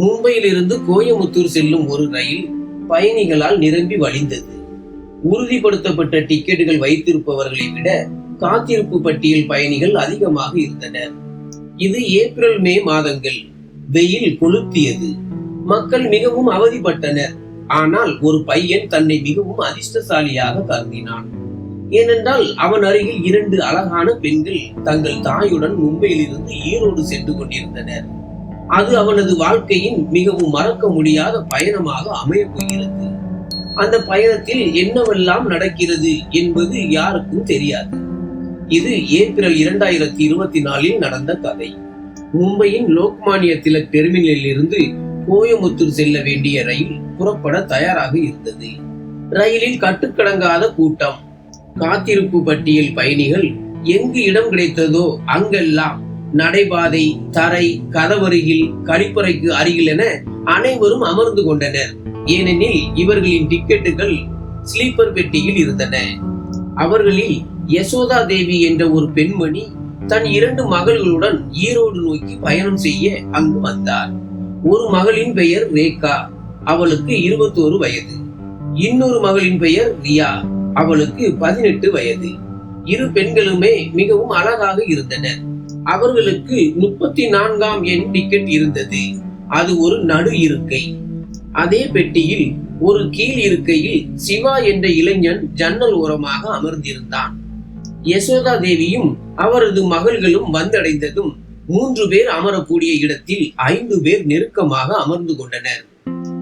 மும்பையிலிருந்து கோயமுத்தூர் செல்லும் ஒரு ரயில் பயணிகளால் நிரம்பி வழிந்தது. உறுதிப்படுத்தப்பட்ட டிக்கெட்டுகள் வைத்திருப்பவர்களை விட காத்திருப்பு பட்டியல் பயணிகள் அதிகமாக இருந்தனர். இது ஏப்ரல் மே மாதங்கள் வெயில் கொளுத்தியது. மக்கள் மிகவும் அவதிப்பட்டனர். ஆனால் ஒரு பையன் தன்னை மிகவும் அதிர்ஷ்டசாலியாக கருதினான். ஏனென்றால் அவன் அருகில் இரண்டு அழகான பெண்கள் தங்கள் தாயுடன் மும்பையிலிருந்து ஈரோடு சென்று கொண்டிருந்தனர். அது அவனது வாழ்க்கையின் மிகவும் மறக்க முடியாத பயணமாக அமைய போகிறது அந்த பயணத்தில் என்னவெல்லாம் நடக்கிறது என்பது யாருக்கும் தெரியாது. இது ஏப்ரல் இரண்டாயிரத்தி இருபத்தி நாலில் நடந்த கதை. மும்பையின் லோக்மானிய திலக் டெர்மினலில் இருந்து கோயமுத்தூர் செல்ல வேண்டிய ரயில் புறப்பட தயாராக இருந்தது. ரயிலில் கட்டுக்கடங்காத கூட்டம் காத்திருப்பு பட்டியல் பயணிகள் எங்கு இடம் கிடைத்ததோ அங்கெல்லாம் நடைபாதை தரை கதவருகில் கழிப்பறைக்கு அருகில் என அனைவரும் அமர்ந்து கொண்டனர். ஏனெனில் இவர்களின் டிக்கெட்டுகள் ஸ்லீப்பர் பெட்டியில் இருந்தன. அவர்களில் யசோதா தேவி என்ற ஒரு பெண்மணி தன் இரண்டு மகள்களுடன் ஈரோடு நோக்கி பயணம் செய்ய அங்கு வந்தார். ஒரு மகளின் பெயர் ரேகா அவளுக்கு இருபத்தோரு வயது. இன்னொரு மகளின் பெயர் ரியா அவளுக்கு பதினெட்டு வயது. இரு பெண்களுமே மிகவும் அழகாக இருந்தனர். அவர்களுக்கு முப்பத்தி நான்காம் எண் டிக்கெட் இருந்தது. அது ஒரு நடு இருக்கை. அதே பெட்டியில் ஒரு கீழ் இருக்கையில் சிவா என்ற இளைஞன் ஜன்னல் ஓரமாக அமர்ந்திருந்தான். யசோதா தேவியும் அவரது மகள்களும் வந்தடைந்ததும் மூன்று பேர் அமரக்கூடிய இடத்தில் ஐந்து பேர் நெருக்கமாக அமர்ந்து கொண்டனர்.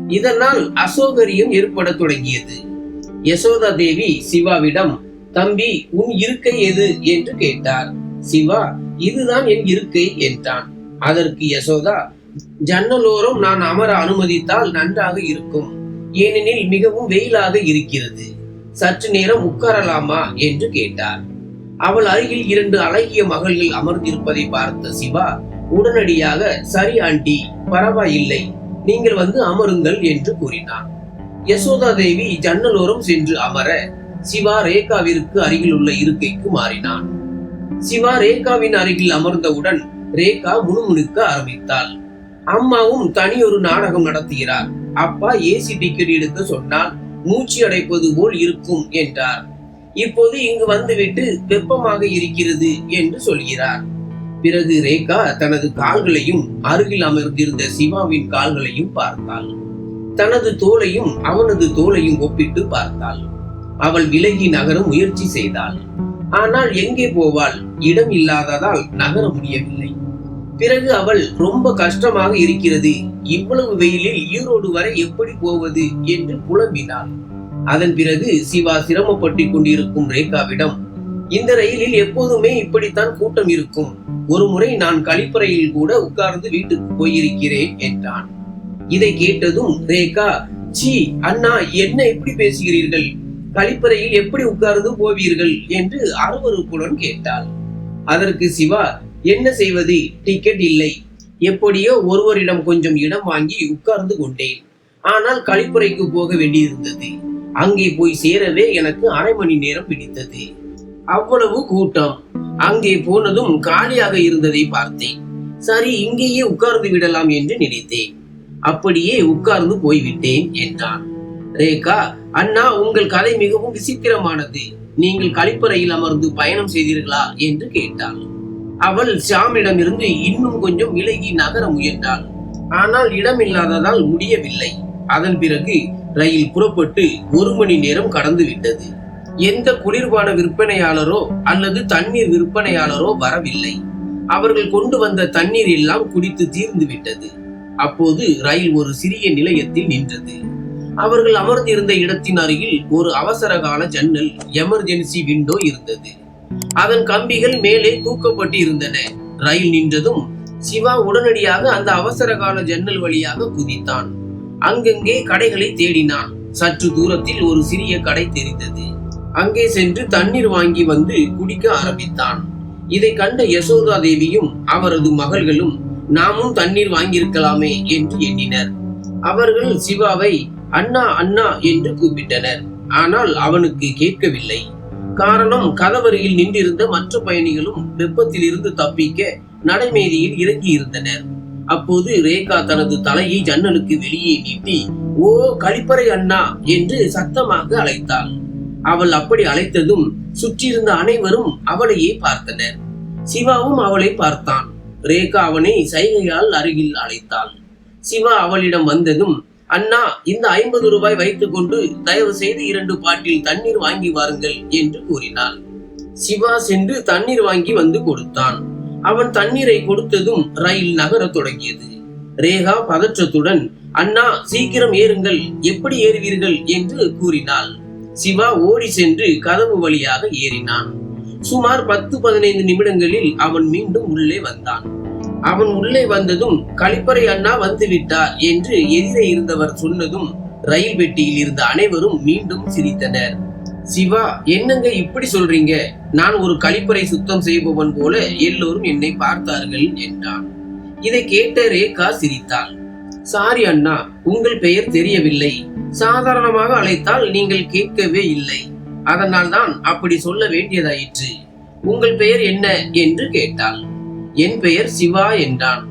இதனால் அசௌகரியம் ஏற்பட தொடங்கியது. யசோதா தேவி சிவாவிடம் தம்பி உன் இருக்கை எது? என்று கேட்டார். சிவா இதுதான் என் இருக்கை என்றான். அதற்கு யசோதா ஜன்னலோரம் நான் அமர அனுமதித்தால் நன்றாக இருக்கும். ஏனெனில் மிகவும் வெயிலாக இருக்கிறது. சற்று நேரம் உட்காரலாமா? என்று கேட்டார். அவள் அருகில் இரண்டு அழகிய மகள்கள் அமர்ந்திருப்பதை பார்த்த சிவா உடனடியாக சரி ஆண்டி பரவாயில்லை. நீங்கள் வந்து அமருங்கள் என்று கூறினான். யசோதா தேவி ஜன்னலோரம் சென்று அமர சிவா ரேகாவிற்கு அருகில் உள்ள இருக்கைக்கு மாறினான். சிவா ரேகாவின் அருகில் அமர்ந்தவுடன் ரேகா முணுமுணுக்க ஆரம்பித்தாள். அம்மாவும் தனியொரு நாடகம் நடத்துகிறார். அப்பா ஏசி டிக்கெட் எடுக்க சொன்னால் மூச்சு அடைப்பது போல் இருக்கும் என்றார். இப்போது இங்கு வந்துவிட்டு வெப்பமாக இருக்கிறது என்று சொல்கிறார். பிறகு ரேகா தனது கால்களையும் அருகில் அமர்ந்திருந்த சிவாவின் கால்களையும் பார்த்தாள். தனது தோலையும் அவனது தோலையும் ஒப்பிட்டு பார்த்தாள். அவள் விலகி நகர முயற்சி செய்தாள். ஆனால் எங்கே போவாள்? இடம் இல்லாததால் நகர முடியவில்லை. பிறகு அவள் ரொம்ப கஷ்டமாக இருக்கிறது. இவ்வளவு வெயிலில் ஈரோடு வரை எப்படி போவது என்று புலம்பினாள். அதன் பிறகு சிவா சிரமப்பட்டு கொண்டிருக்கும் ரேகாவிடம் இந்த ரயிலில் எப்போதுமே இப்படித்தான் கூட்டம் இருக்கும். ஒரு முறை நான் கழிப்பறையில் கூட உட்கார்ந்து வீட்டுக்கு போயிருக்கிறேன் என்றான். இதை கேட்டதும் ரேகா சீ அண்ணா என்ன எப்படி பேசுகிறீர்கள்? கழிப்பறையில் எப்படி உட்கார்ந்து போவீர்கள் என்று அருவறுப்புடன் கேட்டாள். அதற்கு சிவா என்ன செய்வது? டிக்கெட் இல்லை. எப்படியோ ஒருவரிடம் கொஞ்சம் இடம் வாங்கி உட்கார்ந்து கொண்டேன். ஆனால் கழிப்பறைக்கு போக வேண்டியிருந்தது. அங்கே போய் சேரவே எனக்கு அரை மணி நேரம் பிடித்தது. அவ்வளவு கூட்டம். அங்கே போனதும் காலியாக இருந்ததை பார்த்தேன். சரி இங்கேயே உட்கார்ந்து விடலாம் என்று நினைத்தேன். அப்படியே உட்கார்ந்து போய்விட்டேன் என்றான். ரேகா அண்ணா உங்கள் கதை மிகவும் விசித்திரமானது. நீங்கள் கழிப்பறையில் அமர்ந்து பயணம் செய்தீர்களா? என்று கேட்டாள். அவள் ஷாமிடமிருந்து இன்னும் கொஞ்சம் விலகி நகர முயன்றாள். ஆனால் இடமில்லாததால் முடியவில்லை. அதன் பிறகு ரயில் புறப்பட்டு ஒரு மணி நேரம் கடந்து விட்டது. எந்த குளிர்பான விற்பனையாளரோ அல்லது தண்ணீர் விற்பனையாளரோ வரவில்லை. அவர்கள் கொண்டு வந்த தண்ணீர் எல்லாம் குடித்து தீர்ந்து விட்டது. அப்போது ரயில் ஒரு சிறிய நிலையத்தில் நின்றது. அவர்கள் அமர்ந்திருந்த இடத்தின் அருகில் ஒரு அவசர கால ஜன்னல் எமர்ஜென்சி விண்டோ இருந்தது. அதன் கம்பிகள் மேலே தூக்கப்பட்டு இருந்தன. ரயில் நின்றதும் சிவா உடனடியாக அந்த அவசர கால ஜன்னல் வழியாக குதித்தான். அங்கங்கே கடைகளை தேடினான். சற்று தூரத்தில் ஒரு சிறிய கடை தெரிந்தது. அங்கே சென்று தண்ணீர் வாங்கி வந்து குடிக்க ஆரம்பித்தான். இதை கண்ட யசோதா தேவியும் அவரது மகள்களும் நாமும் தண்ணீர் வாங்கியிருக்கலாமே என்று எண்ணினர். அவர்கள் சிவாவை அண்ணா அண்ணா என்று கூப்பிட்டனர். ஆனால் அவனுக்கு கேட்கவில்லை. காரணம் கதவருகில் நின்றிருந்த மற்ற பயணிகளும் வெப்பத்தில் இருந்து தப்பிக்க நடைமேதியில் இறங்கி இருந்தனர் அப்போது ரேகா தனது தலையை ஜன்னலுக்கு வெளியே நீட்டி ஓ கழிப்பறை அண்ணா! என்று சத்தமாக அழைத்தாள். அவள் அப்படி அழைத்ததும் சுற்றியிருந்த அனைவரும் அவளையே பார்த்தனர். சிவாவும் அவளை பார்த்தான். ரேகா அவனை சைகையால் அருகில் அழைத்தாள். சிவா அவளிடம் வந்ததும் அண்ணா இந்த ஐம்பது ரூபாய் வைத்துக் கொண்டு தயவு செய்து இரண்டு பாட்டில் தண்ணீர் வாங்கி வாருங்கள் என்று கூறினாள். சிவா சென்று தண்ணீர் வாங்கி வந்து கொடுத்தான். அவன் தண்ணீரை கொடுத்ததும் ரயில் நகரத் தொடங்கியது. ரேகா பதற்றத்துடன் அண்ணா சீக்கிரம் ஏறுங்கள் எப்படி ஏறுவீர்கள்? என்று கூறினாள். சிவா ஓடி சென்று கதவு வழியாக ஏறினான். சுமார் பத்து பதினைந்து நிமிடங்களில் அவன் மீண்டும் உள்ளே வந்தான். அவன் உள்ளே வந்ததும் கழிப்பறை அண்ணா வந்துவிட்டார் என்று எதிரே இருந்தவர் சொன்னதும் ரயில் பெட்டியில் இருந்த அனைவரும் மீண்டும் சிரித்தனர். சிவா என்னங்க இப்படி சொல்றீங்க? நான் ஒரு கழிப்பறை சுத்தம் செய்பவன் போல எல்லோரும் என்னை பார்த்தார்கள் என்றான். இதை கேட்ட ரேகா சிரித்தாள். சாரி அண்ணா உங்கள் பெயர் தெரியவில்லை. சாதாரணமாக அழைத்தால் நீங்கள் கேட்கவே இல்லை. அதனால் தான் அப்படி சொல்ல வேண்டியதாயிற்று. உங்கள் பெயர் என்ன? என்று கேட்டாள். என் பெயர் சிவா என்றான்.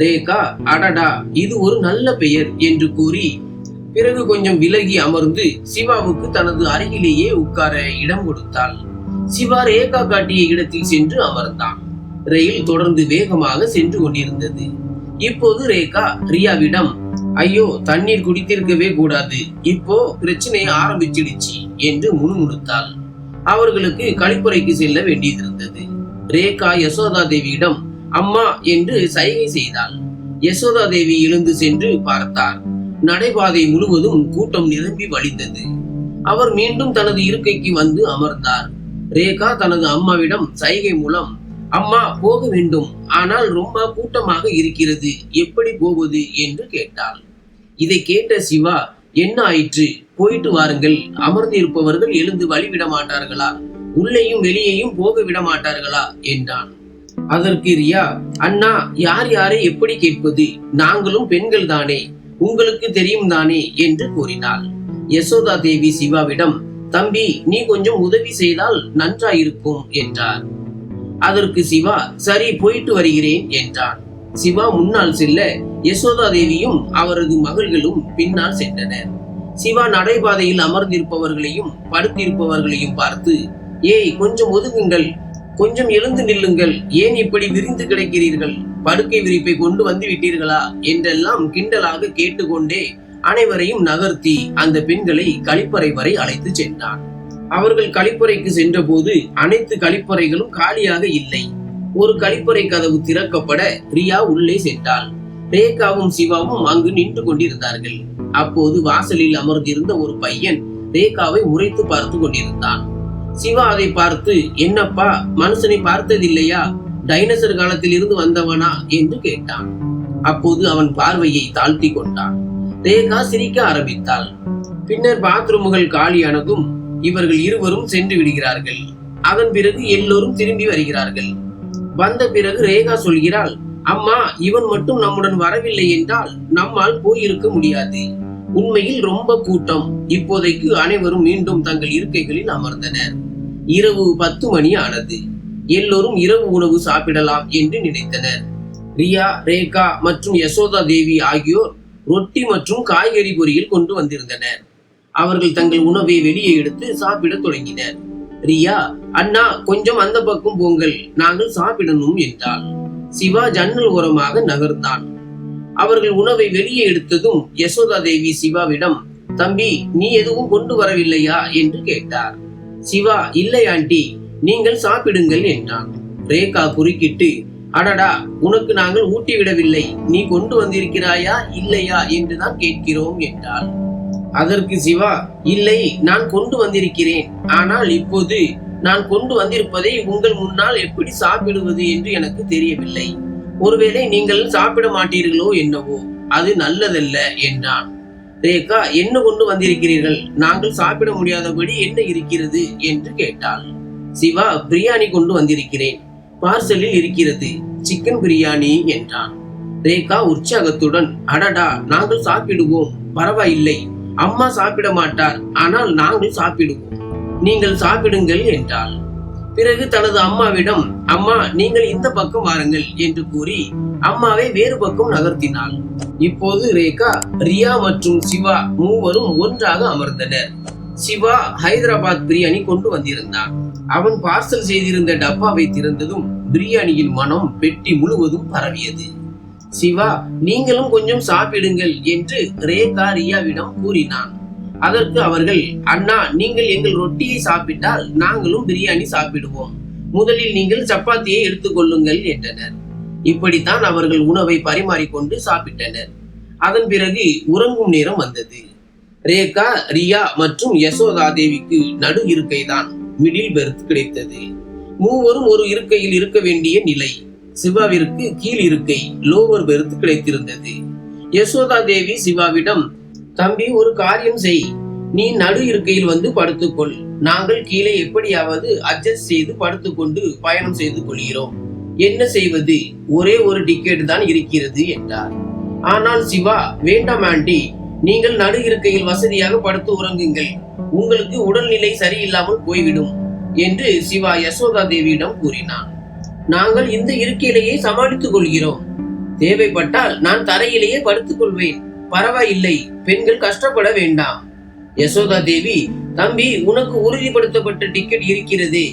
ரேகா அடடா இது ஒரு நல்ல பெயர் என்று கூறி பிறகு கொஞ்சம் விலகி அமர்ந்து சிவாவுக்கு தனது அருகிலேயே உட்கார இடம் கொடுத்தாள். சிவா ரேகா காட்டிய இடத்தில் சென்று அமர்ந்தான். ரயில் தொடர்ந்து வேகமாக சென்று கொண்டிருந்தது. இப்போது ரேகா ரியாவிடம் ஐயோ தண்ணீர் குடித்திருக்கவே கூடாது. இப்போ பிரச்சனை ஆரம்பிச்சிடுச்சு என்று முணுமுணுத்தாள். அவர்களுக்கு கழிப்பறைக்கு செல்ல வேண்டியதிருந்தது ரேகா யசோதா தேவியிடம் அம்மா என்று சைகை செய்தாள். யசோதா தேவி எழுந்து சென்று பார்த்தார். நடைபாதை முழுவதும் கூட்டம் நிரம்பி வழிந்தது. அவர் மீண்டும் தனது இருக்கைக்கு வந்து அமர்ந்தார். ரேகா தனது அம்மாவிடம் சைகை மூலம் அம்மா போக வேண்டும். ஆனால் ரொம்ப கூட்டமாக இருக்கிறது. எப்படி போவது? என்று கேட்டாள். இதை கேட்ட சிவா என்ன ஆயிற்று? போயிட்டு வாருங்கள். அமர்ந்திருப்பவர்கள் எழுந்து வழிவிட மாட்டார்களா உள்ளேயும் வெளியேயும் போக விட மாட்டார்களா என்றான். அதற்கு ரியா அண்ணா யார் யாரை எப்படி கேட்பது? நாங்களும் பெண்கள் தானே உங்களுக்கு தெரியும் தானே? என்று கூறினாள். யசோதா தேவி சிவாவிடம் தம்பி நீ கொஞ்சம் உதவி செய்தால் நன்றாயிருக்கும் என்றார். அதற்கு சிவா சரி போயிட்டு வருகிறேன் என்றான். சிவா முன்னால் செல்ல யசோதா தேவியும் அவரது மகள்களும் பின்னால் சென்றனர். சிவா நடைபாதையில் அமர்ந்திருப்பவர்களையும் படுத்திருப்பவர்களையும் பார்த்து ஏய் கொஞ்சம் ஒதுங்குங்கள் கொஞ்சம் எழுந்து நில்லுங்கள். ஏன் இப்படி விரிந்து கிடக்கிறீர்கள்? படுக்கை விரிப்பை கொண்டு வந்து விட்டீர்களா? என்றெல்லாம் கிண்டலாக கேட்டுக்கொண்டே அனைவரையும் நகர்த்தி அந்த பெண்களை கழிப்பறை வரை அழைத்து சென்றான். அவர்கள் கழிப்பறைக்கு சென்றபோது அனைத்து கழிப்பறைகளும் காலியாக இல்லை. ஒரு கழிப்பறை கதவு திறக்கப்பட ரியா உள்ளே சென்றாள். ரேகாவும் சிவாவும் அங்கு நின்று கொண்டிருந்தார்கள். அப்போது வாசலில் அமர்ந்திருந்த ஒரு பையன் ரேகாவை உரைத்து பார்த்து கொண்டிருந்தான். சிவா அதை பார்த்து என்னப்பா மனுஷனை பார்த்ததில்லையா? டைனசர் காலத்தில் இருந்து வந்தவனா? என்று கேட்டான். அப்போது அவன் பார்வையை தாழ்த்தி கொண்டான். ரேகா சிரிக்க ஆரம்பித்தாள். பின்னர் பாத்ரூம்கள் காலியானதும் இவர்கள் இருவரும் சென்று விடுகிறார்கள். அதன் பிறகு எல்லோரும் திரும்பி வருகிறார்கள். வந்த பிறகு ரேகா சொல்கிறாள் அம்மா இவன் மட்டும் நம்முடன் வரவில்லை என்றால் நம்மால் போயிருக்க முடியாது. உண்மையில் ரொம்ப கூட்டம். இப்போதைக்கு அனைவரும் மீண்டும் தங்கள் இருக்கைகளில் அமர்ந்தனர். இரவு பத்து மணி ஆனது. எல்லோரும் இரவு உணவு சாப்பிடலாம் என்று நினைத்தனர். ரியா ரேகா மற்றும் யசோதா தேவி ஆகியோர் ரொட்டி மற்றும் காய்கறி பொரியல் கொண்டு வந்திருந்தனர். அவர்கள் தங்கள் உணவை வெளியே எடுத்து சாப்பிடத் தொடங்கினர். ரியா அண்ணா கொஞ்சம் அந்த பக்கம் போங்கள். நாங்கள் சாப்பிடணும் என்றாள். சிவா ஜன்னல் ஓரமாக நகர்ந்தான். அவர்கள் உணவை வெளியே எடுத்ததும் யசோதா தேவி சிவாவிடம் தம்பி நீ எதுவும் கொண்டு வரவில்லையா? என்று கேட்டார். சிவா இல்லை ஆண்டி நீங்கள் சாப்பிடுங்கள் என்றான். ரேகா குறுக்கிட்டு அடடா உனக்கு நாங்கள் ஊட்டி விடவில்லை. நீ கொண்டு வந்திருக்கிறாயா இல்லையா என்றுதான் கேட்கிறோம் என்றாள். அதற்கு சிவா இல்லை நான் கொண்டு வந்திருக்கிறேன். ஆனால் இப்போது நான் கொண்டு வந்திருப்பதை உங்கள் முன்னால் எப்படி சாப்பிடுவது என்று எனக்கு தெரியவில்லை. ஒருவேளை நீங்கள் சாப்பிட மாட்டீர்களோ என்னவோ அது நல்லதல்ல என்றான். ரேகா என்ன கொண்டு வந்திருக்கிறீர்கள்? நாங்கள் சாப்பிட முடியாதபடி என்ன இருக்கிறது? என்று கேட்டாள். சிவா பிரியாணி கொண்டு வந்திருக்கிறேன். பார்சலில் இருக்கிறது. சிக்கன் பிரியாணி என்றான். ரேகா உற்சாகத்துடன் அடடா நாங்கள் சாப்பிடுவோம். பரவாயில்லை. அம்மா சாப்பிட மாட்டார். ஆனால் நாங்கள் சாப்பிடுவோம். நீங்கள் சாப்பிடுங்கள் என்றாள். பிறகு தனது அம்மாவிடம் அம்மா நீங்கள் இந்த பக்கம் வாருங்கள் என்று கூறி அம்மாவை வேறு பக்கம் நகர்த்தினாள். இப்போது ரேகா ரியா மற்றும் சிவா மூவரும் ஒன்றாக அமர்ந்தனர். சிவா ஹைதராபாத் பிரியாணி கொண்டு வந்திருந்தான். அவன் பார்சல் செய்திருந்த டப்பாவை திறந்ததும் பிரியாணியின் மனம் பெட்டி முழுவதும் பரவியது. சிவா நீங்களும் கொஞ்சம் சாப்பிடுங்கள் என்று ரேகா ரியாவிடம் கூறினான். அதற்கு அவர்கள் அண்ணா நீங்கள் எங்கள் ரொட்டியை சாப்பிட்டால் நாங்களும் பிரியாணி சாப்பிடுவோம். முதலில் நீங்கள் சப்பாத்தியை எடுத்துக்கொள்ளுங்கள் என்றனர். இப்படித்தான் அவர்கள் உணவை பரிமாறிக்கொண்டு சாப்பிட்டனர். அதன் பிறகு உறங்கும் நேரம் வந்தது. ரேகா ரியா மற்றும் யசோதா தேவிக்கு நடு இருக்கைதான் மிடில் பெர்த் கிடைத்தது. மூவரும் ஒரு இருக்கையில் இருக்க வேண்டிய நிலை. சிவாவிற்கு கீழ் இருக்கை லோவர் பெர்த் கிடைத்திருந்தது. யசோதா தேவி சிவாவிடம் தம்பி ஒரு காரியம் செய். நீ நடு இருக்கையில் வந்து படுத்துக்கொள். நாங்கள் கீழே எப்படியாவது அட்ஜஸ்ட் செய்து படுத்துக்கொண்டு பயணம் செய்து கொள்கிறோம். என்ன செய்வது? ஒரே ஒரு டிக்கெட் தான் இருக்கிறது என்றார். ஆனால் சிவா வேண்டாம் ஆண்டி. நீங்கள் நடு இருக்கையில் வசதியாக படுத்து உறங்குங்கள். உங்களுக்கு உடல்நிலை சரியில்லாமல் போய்விடும் என்று சிவா யசோதா தேவியிடம் கூறினான். நாங்கள் இந்த இருக்கையிலேயே சமாளித்துக் கொள்கிறோம். தேவைப்பட்டால் நான் தரையிலேயே படுத்துக் கொள்வேன் பரவாயில்லை பெண்கள் கஷ்டப்பட வேண்டாம். யசோதா தேவி தம்பி உனக்கு உறுதிப்படுத்தப்பட்ட டிக்கெட் இருக்கிறதே.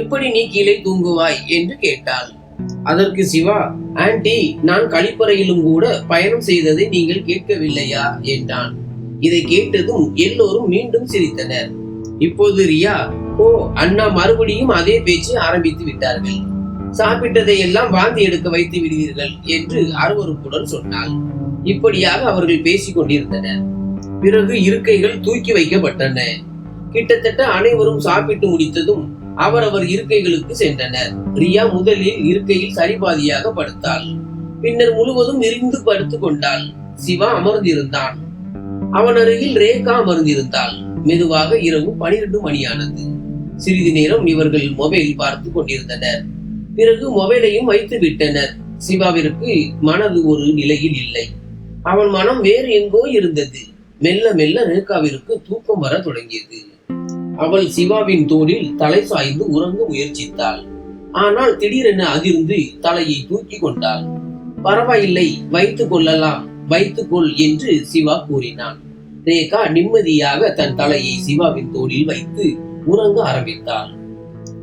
எப்படி நீ கீழே தூங்குவாய் என்று கேட்டாள். அதற்கு சிவா ஆன்டி நான் கழிப்பறையிலும் கூட பயணம் செய்ததை நீங்கள் கேட்கவில்லையா? என்றான். இதை கேட்டதும் எல்லோரும் மீண்டும் சிரித்தனர். இப்போது ரியா ஓ அண்ணா மறுபடியும் அதே பேச்சு ஆரம்பித்து விட்டார்கள். சாப்பிட்டதை எல்லாம் வாந்தி எடுக்க வைத்து விடுவீர்கள் என்று அருவருப்புடன் சொன்னாள். இப்படியாக அவர்கள் பேசிக் கொண்டிருந்தனர் பிறகு இருக்கைகள் தூக்கி வைக்கப்பட்டன. கிட்டத்தட்ட அனைவரும் சாப்பிட்டு முடித்ததும் அவரவர் இருக்கைகளுக்கு சென்றனர். ரியா முதலில் இருக்கையில் சரிபாதியாக படுத்தாள். பின்னர் முழுவதும் நெறிந்து படுத்துக் கொண்டாள். சிவா அமர்ந்திருந்தான். அவன் அருகில் ரேகா அமர்ந்திருந்தாள். மெதுவாக இரவு பனிரெண்டு மணியானது. சிறிது நேரம் இவர்கள் மொபைல் பார்த்து கொண்டிருந்தனர். பிறகு மொபைலையும் வைத்து விட்டனர் சிவாவிற்கு மனது ஒரு நிலையில் இல்லை. அவன் மனம் வேறு எங்கோ இருந்தது. மெல்ல மெல்ல ரேகாவிற்கு தூக்கம் வர தொடங்கியது. அவள் சிவாவின் தோளில் தலை சாய்ந்து உறங்க முயற்சித்தாள். ஆனால் திடீரென அதிர்ந்து தலையை தூக்கி கொண்டாள். பரவாயில்லை வைத்துக் கொள்ளலாம் வைத்துக்கொள் என்று சிவா கூறினான். ரேகா நிம்மதியாக தன் தலையை சிவாவின் தோளில் வைத்து உறங்க ஆரம்பித்தாள்.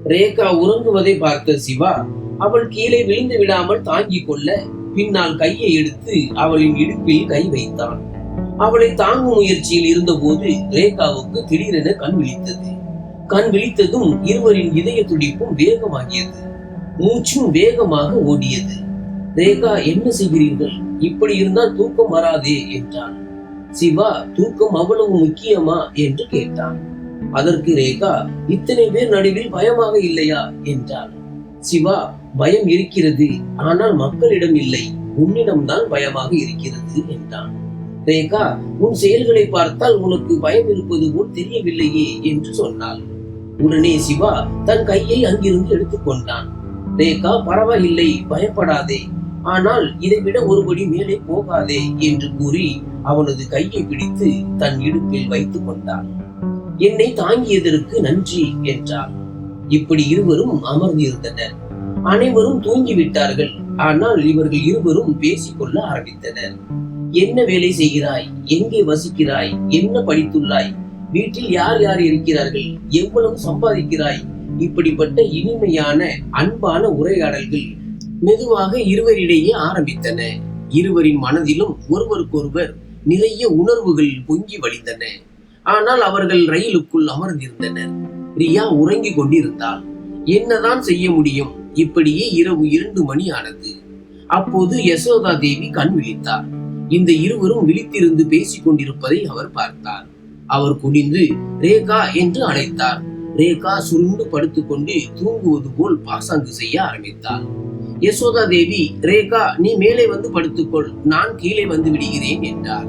ரேகா உறங்குவதை பார்த்த சிவா அவள் கீழே விழுந்து விடாமல் தாங்கிக் கொள்ள பின்னால் கையை எடுத்து அவளின் இடுப்பில் கை வைத்தான். அவளை தாங்கும் முயற்சியில் இருந்தபோது ரேகாவுக்கு திடீரென கண் விழித்தது. கண் விழித்ததும் இருவரின் இதய துடிப்பும் வேகமாகியது. மூச்சும் வேகமாக ஓடியது. ரேகா என்ன செய்கிறீர்கள்? இப்படி இருந்தால் தூக்கம் வராதே என்றான். சிவா தூக்கம் அவ்வளவு முக்கியமா? என்று கேட்டான். அதற்கு ரேகா இத்தனை பேர் நடுவில் பயமாக இல்லையா? என்றாள் சிவா பயம் இருக்கிறது ஆனால் மக்களிடம் இல்லை. உன்னிடம்தான் பயமாக இருக்கிறது என்றான். ரேகா உன் செயல்களை பார்த்தால் உனக்கு பயம் இருப்பது போல் தெரியவில்லையே என்று சொன்னாள். உடனே சிவா தன் கையை அங்கிருந்து எடுத்துக்கொண்டான் ரேகா பரவாயில்லை பயப்படாதே. ஆனால் இதைவிட ஒருபடி மேலே போகாதே என்று கூறி அவனது கையை பிடித்து தன் இடுப்பில் வைத்துக் கொண்டான் என்னை தாங்கியதற்கு நன்றி என்றார் இப்படி இருவரும் அமர்ந்திருந்தனர். அனைவரும் தூங்கிவிட்டார்கள். ஆனால் இவர்கள் இருவரும் பேசிக்கொள்ள ஆரம்பித்தனர். என்ன வேலை செய்கிறாய்? எங்கே வசிக்கிறாய்? என்ன படித்துள்ளாய்? வீட்டில் யார் யார் இருக்கிறார்கள்? எவ்வளவு சம்பாதிக்கிறாய்? இப்படிப்பட்ட இனிமையான அன்பான உரையாடல்கள் மெதுவாக இருவரிடையே ஆரம்பித்தன. இருவரின் மனதிலும் ஒருவருக்கொருவர் நிறைய உணர்வுகள் பொங்கி வழிந்தன. ஆனால் அவர்கள் ரயிலுக்குள் அமர்ந்திருந்தனர். ரியா உறங்கிக் கொண்டிருந்தாள். என்னதான் செய்ய முடியும்? இப்படியே இரவு இரண்டு மணி ஆனது அப்போது யசோதா தேவி கண் விழித்தார் இந்த இருவரும் விழித்திருந்து பேசிக் கொண்டிருப்பதை அவர் பார்த்தார். அவர் குடிந்து ரேகா என்று அழைத்தார். ரேகா சுருண்டு படுத்துக்கொண்டு தூங்குவது போல் பாசாங்கு செய்ய ஆரம்பித்தார் யசோதா தேவி ரேகா நீ மேலே வந்து படுத்துக்கொள் நான் கீழே வந்து விடுகிறேன் என்றார்.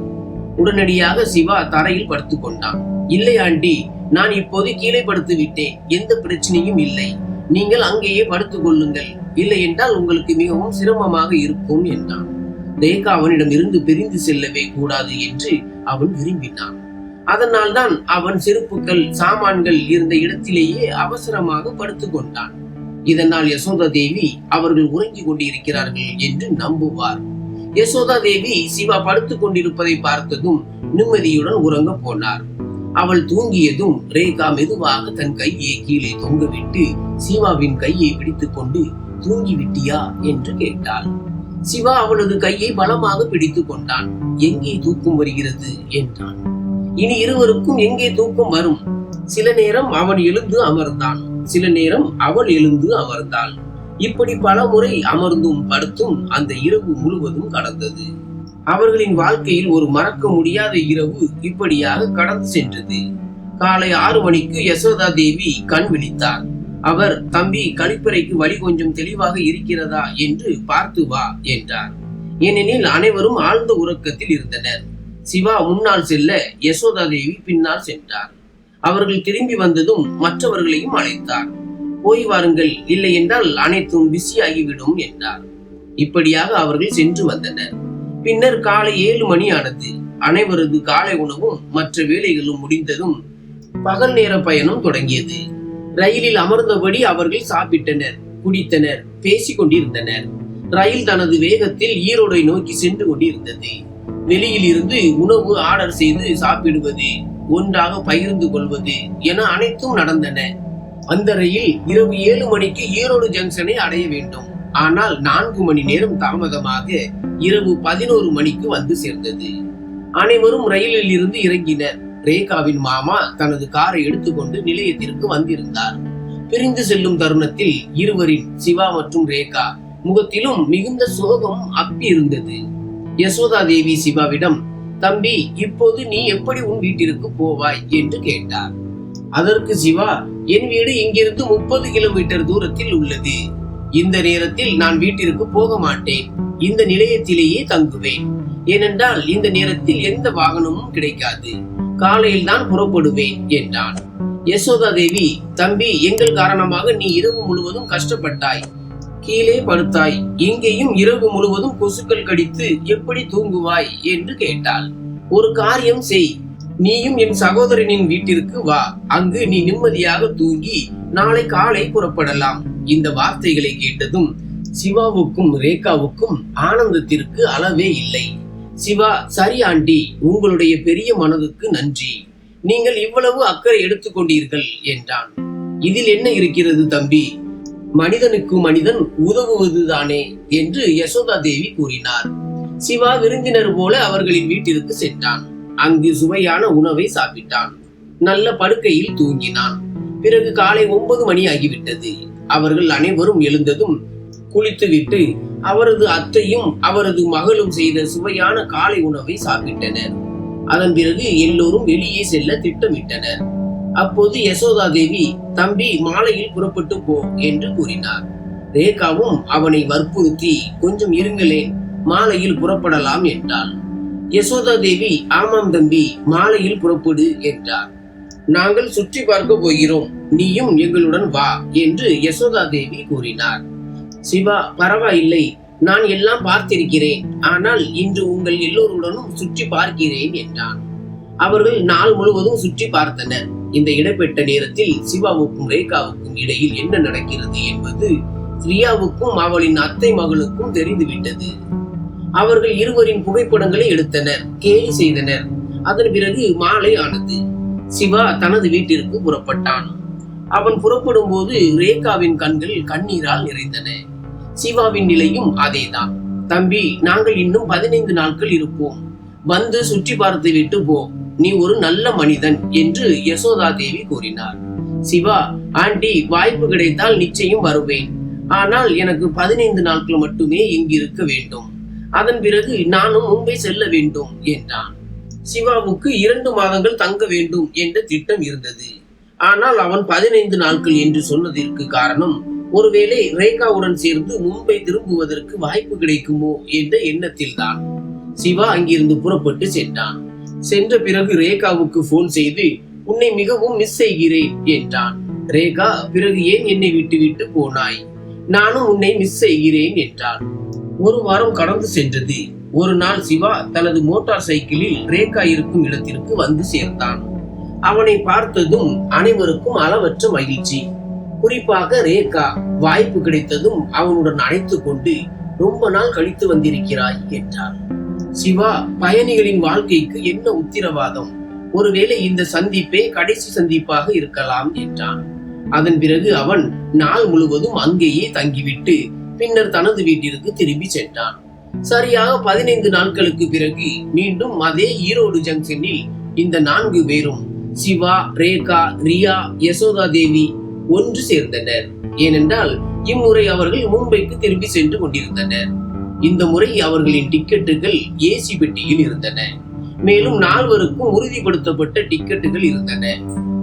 உடனடியாக சிவா தரையில் படுத்துக் கொண்டான். இல்லை ஆண்டி நான் இப்போது கீழே படுத்து விட்டேன் எந்த பிரச்சனையும் இல்லை. நீங்கள் அங்கேயே படுத்துக் கொள்ளுங்கள். இல்லை என்றால் உங்களுக்கு மிகவும் சிரமமாக இருக்கும் என்றான். ரேகா அவனிடம் இருந்து பிரிந்து செல்லவே கூடாது என்று அவன் விரும்பினான். அதனால் தான் அவன் செருப்புகள் சாமான்கள் இருந்த இடத்திலேயே அவசரமாக படுத்துக் கொண்டான். இதனால் யசோதா தேவி அவர்கள் உறங்கிக் கொண்டிருக்கிறார்கள் என்று நம்புவார். யசோதா தேவி சிவா படுத்துக் கொண்டிருப்பதை பார்த்ததும் நிம்மதியுடன் உறங்க போனார். அவள் தூங்கியதும் ரேகா மெதுவாக தன் கையை கீழே தொங்கவிட்டு சீமாவின் கையை பிடித்துக் கொண்டு தூங்கி விட்டியா? என்று கேட்டாள். சிவா அவளது கையை பலமாக பிடித்துக் கொண்டான். எங்கே தூக்கம் வருகிறது? என்றான். இனி இருவருக்கும் எங்கே தூக்கம் வரும்? சில நேரம் அவன் எழுந்து அமர்ந்தான். சில நேரம் அவள் எழுந்து அமர்ந்தாள். இப்படி பல முறை அமர்ந்தும் படுத்தும் அந்த இரவு முழுவதும் கடந்தது. அவர்களின் வாழ்க்கையில் ஒரு மறக்க முடியாத இரவு இப்படியாக கடந்து சென்றது. காலை ஆறு மணிக்கு யசோதா தேவி கண் விழித்தார். அவர் தம்பி கழிப்பறைக்கு வழி கொஞ்சம் தெளிவாக இருக்கிறதா? என்று பார்த்து வா என்றார். ஏனெனில் அனைவரும் ஆழ்ந்த உறக்கத்தில் இருந்தனர். சிவா முன்னால் செல்ல யசோதா தேவி பின்னால் சென்றார். அவர்கள் திரும்பி வந்ததும் மற்றவர்களையும் அழைத்தார். போய் வாருங்கள் இல்லை என்றால் அனைத்தும் பிஸியாகிவிடும் என்றார். இப்படியாக அவர்கள் சென்று வந்தனர். பின்னர் காலை ஏழு மணி ஆனது அனைவரது காலை உணவும் மற்ற வேலைகளும் முடிந்ததும் பகல் நேர பயணம் தொடங்கியது. ரயிலில் அமர்ந்தபடி அவர்கள் சாப்பிட்டனர் குடித்தனர் பேசிக் கொண்டிருந்தனர். ரயில் தனது வேகத்தில் ஈரோடை நோக்கி சென்று கொண்டிருந்தது. வெளியில் இருந்து உணவு ஆர்டர் செய்து சாப்பிடுவது ஒன்றாக பகிர்ந்து கொள்வது என அனைத்தும் நடந்தன. அந்த ரயில் இரவு ஏழு மணிக்கு ஈரோடு ஜங்ஷனை அடைய வேண்டும். ஆனால் நான்கு மணி நேரம் தாமதமாக இரவு பதினோரு மணிக்கு வந்து சேர்ந்தது. அனைவரும் ரயிலில் இருந்து இறங்கினர். ரேகாவின் மாமா தனது காரை எடுத்துக்கொண்டு நிலையத்திற்கு வந்திருந்தார். பிரிந்து செல்லும் தருணத்தில் இருவரின் சிவா மற்றும் ரேகா முகத்திலும் மிகுந்த சோகம் அப்பி இருந்தது யசோதா தேவி சிவாவிடம் தம்பி இப்போது நீ எப்படி உன் வீட்டிற்கு போவாய்? என்று கேட்டார். அதற்கு சிவா என் வீடு இங்கிருந்து முப்பது கிலோமீட்டர் தூரத்தில் உள்ளது. இந்த நேரத்தில் நான் வீட்டிற்கு போக மாட்டேன். இந்த நிலையத்திலேயே தங்குவேன். ஏனென்றால் இந்த நேரத்தில் எந்த வாகனமும் கிடைக்காது. காலையில் தான் புறப்படுவேன் என்றான். யசோதா தேவி தம்பி எங்கள் காரணமாக நீ இரவு முழுவதும் கஷ்டப்பட்டாய். கீழே படுத்தாய். இங்கேயும் இரவு முழுவதும் கொசுக்கள் கடித்து எப்படி தூங்குவாய்? என்று கேட்டாள். ஒரு காரியம் செய். நீயும் என் சகோதரனின் வீட்டிற்கு வா. அங்கு நீ நிம்மதியாக தூங்கி நாளை காலை புறப்படலாம். இந்த வார்த்தைகளை கேட்டதும் சிவாவுக்கும் ரேகாவுக்கும் ஆனந்தத்திற்கு அளவே இல்லை. சிவா சரி ஆண்டி உங்களுடைய பெரிய மனதுக்கு நன்றி. நீங்கள் இவ்வளவு அக்கறை எடுத்துக்கொண்டீர்கள் என்றான். இதில் என்ன இருக்கிறது தம்பி? மனிதனுக்கு மனிதன் உதவுவதுதானே என்று யசோதா தேவி கூறினார். சிவா விருந்தினர் போல அவர்களின் வீட்டிற்கு சென்றான். அங்கு சுவையான உணவை சாப்பிட்டான். நல்ல படுக்கையில் தூங்கினான். பிறகு காலை ஒன்பது மணி ஆகிவிட்டது. அவர்கள் அனைவரும் எழுந்ததும் குளித்துவிட்டு அவரது அத்தையும் அவரது மகளும் செய்த சுவையான காலை உணவை சாப்பிட்டனர். அதன் பிறகு எல்லோரும் வெளியே செல்ல திட்டமிட்டனர். அப்போது யசோதா தேவி தம்பி மாலையில் புறப்பட்டு போ என்று கூறினார். ரேகாவும் அவனை வற்புறுத்தி கொஞ்சம் இருங்களேன் மாலையில் புறப்படலாம் என்றாள். யசோதா தேவி ஆமாம் தம்பி மாலையில் புறப்படு என்றார். நாங்கள் சுற்றி பார்க்க போகிறோம். நீயும் எங்களுடன் வா என்று யசோதா தேவி கூறினார். சிவா பரவாயில்லை. நான் எல்லாம் பார்த்திருக்கிறேன். ஆனால் இன்று உங்கள் எல்லோருடனும் சுற்றி பார்க்கிறேன் என்றான். அவர்கள் நாள் முழுவதும் சுற்றி பார்த்தனர். இந்த இடைப்பட்ட நேரத்தில் சிவாவுக்கும் ரேகாவுக்கும் இடையில் என்ன நடக்கிறது என்பது ரியாவுக்கும் அவளின் அத்தை மகளுக்கும் தெரிந்துவிட்டது. அவர்கள் இருவரின் புகைப்படங்களை எடுத்தனர் கேலி செய்தனர். அதன் பிறகு மாலை ஆனது. சிவா தனது வீட்டிற்கு புறப்பட்டான். அவன் புறப்படும் போது ரேகாவின் கண்கள் கண்ணீரால் நிறைந்தன. சிவாவின் நிலையும் அதேதான். தம்பி நாங்கள் இன்னும் பதினைந்து நாட்கள் இருப்போம். வந்து சுற்றி பார்த்து விட்டு போ. நீ ஒரு நல்ல மனிதன் என்று யசோதா தேவி கூறினார். சிவா ஆண்டி வாய்ப்பு கிடைத்தால் நிச்சயம் வருவேன். ஆனால் எனக்கு பதினைந்து நாட்கள் மட்டுமே இங்கிருக்க வேண்டும். அதன் பிறகு நானும் மும்பை செல்ல வேண்டும் என்றான். சிவாவுக்கு இரண்டு மாதங்கள் தங்க வேண்டும் என்ற திட்டம் இருந்தது. ஆனால் அவன் பதினைந்து நாட்கள் என்று சொன்னதற்கு காரணம் ஒருவேளை ரேகாவுடன் சேர்ந்து மும்பை திரும்புவதற்கு வாய்ப்பு கிடைக்குமோ என்ற எண்ணத்தில் தான் சிவா அங்கிருந்து புறப்பட்டு சென்றான். சென்ற பிறகு ரேகாவுக்கு போன் செய்து உன்னை மிகவும் மிஸ் செய்கிறேன் என்றான். ரேகா பிறகு ஏன் என்னை விட்டு விட்டு போனாய்? நானும் உன்னை மிஸ் செய்கிறேன் என்றான். ஒரு வாரம் கடந்து சென்றது. ஒரு நாள் சிவா தனது மோட்டார் சைக்கிளில் ரேகா இருக்கும் இடத்திற்கு வந்து சேர்ந்தான். அவனை பார்த்ததும் அனைவருக்கும் அளவற்ற மகிழ்ச்சி. குறிப்பாக ரேகா வாய்ப்பு கிடைத்ததும் அவனுடன் அழைத்து கொண்டு ரொம்ப நாள் கழித்து வந்திருக்கிறாய் என்றார். சிவா பயணிகளின் வாழ்க்கைக்கு என்ன உத்திரவாதம்? ஒருவேளை இந்த சந்திப்பே கடைசி சந்திப்பாக இருக்கலாம் என்றான். அதன் பிறகு அவன் நாள் முழுவதும் அங்கேயே தங்கிவிட்டு பின்னர் தனது வீட்டிற்கு திரும்பி சென்றான். சரியாக பதினைந்து நாட்களுக்கு பிறகு மீண்டும் அதே ஈரோடு ஜங்ஷனில் இந்த நான்கு பேரும் சிவா ரேகா ரியா யசோதா தேவி ஒன்று சேர்ந்தனர். ஏனென்றால் இம்முறை அவர்கள் மும்பைக்கு திரும்பி சென்று கொண்டிருந்தனர். இந்த முறை அவர்களின் டிக்கெட்டுகள் ஏசி பெட்டியில் இருந்தன. மேலும் நால்வருக்கும் உறுதிப்படுத்தப்பட்ட டிக்கெட்டுகள் இருந்தன.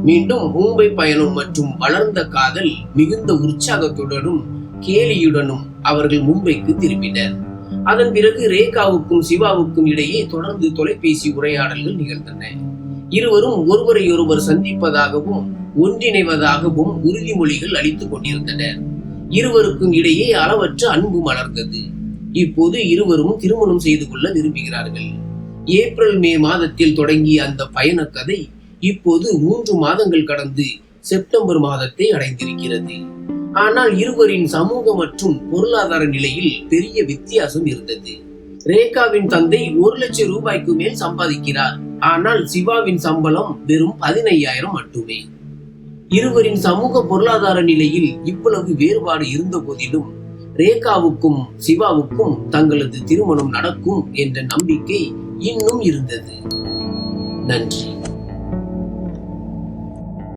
மீண்டும் மும்பை பயணம் மற்றும் வளர்ந்த காதல் மிகுந்த உற்சாகத்துடனும் கேலியுடனும் அவர்கள் மும்பைக்கு திரும்பினர். அதன் பிறகு ரேகாவுக்கும் சிவாவுக்கும் இடையே தொடர்ந்து தொலைபேசி உரையாடல்கள் நிகழ்ந்தன. இருவரும் ஒருவரையொருவர் சந்திப்பதாகவும் ஒன்றிணைவதாகவும் உறுதிமொழிகள் அளித்துக் கொண்டிருந்தனர். இருவருக்கும் இடையே அளவற்ற அன்பு மலர்ந்தது. இப்போது இருவரும் திருமணம் செய்து கொள்ள விரும்புகிறார்கள். ஏப்ரல் மே மாதத்தில் தொடங்கிய அந்த பயண கதை இப்போது மூன்று மாதங்கள் கடந்து செப்டம்பர் மாதத்தை அடைந்திருக்கிறது. ஆனால் இருவரின் சமூக மற்றும் பொருளாதார நிலையில் பெரிய வித்தியாசம் இருந்தது. ரேகாவின் தந்தை ஒரு லட்சம் ரூபாய்க்கு மேல் சம்பாதிக்கிறார். ஆனால் சிவாவின் சம்பளம் வெறும் பதினையாயிரம் மட்டுமே. இருவரின் சமூக பொருளாதார நிலையில் இவ்வளவு வேறுபாடு இருந்த போதிலும் ரேகாவுக்கும் சிவாவுக்கும் தங்களது திருமணம் நடக்கும் என்ற நம்பிக்கை இன்னும் இருந்தது. நன்றி.